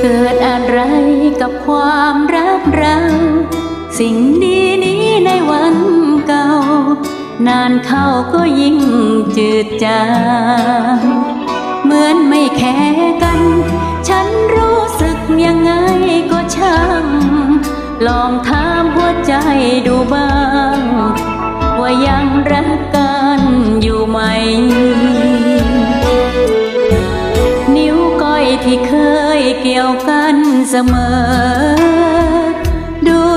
เกิด สิ่งดีนี้ในวันเก่า นานเข้าก็ยิ่งจืดจางเหมือนไม่แค่กัน ฉันรู้สึกยังไงก็ช่าง ลองถามหัวใจดูบ้าง ว่ายังรักกันอยู่ไหม นิ้วก้อยที่เคยเกี่ยวกันเสมอ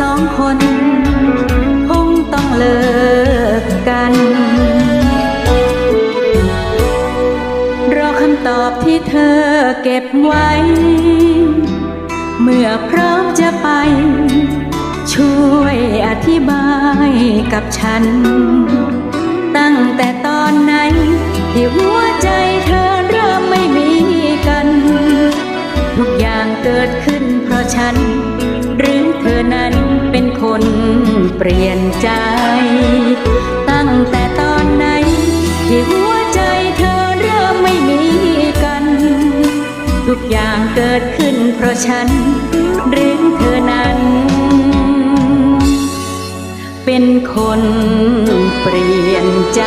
สองคนคงต้องเลิกกัน รอคำตอบที่เธอเก็บไว้ เมื่อพร้อมจะไป ช่วยอธิบายกับฉัน ตั้งแต่ตอนไหนที่หัวใจเธอเริ่มไม่มีกัน ทุกอย่างเกิดขึ้นเพราะฉัน อนั้นเป็นคนเปลี่ยนใจ ตั้งแต่ตอนไหนที่หัวใจเธอเริ่มไม่มีกัน ทุกอย่างเกิดขึ้นเพราะฉันหรือเธอนั้น เป็นคนเปลี่ยนใจ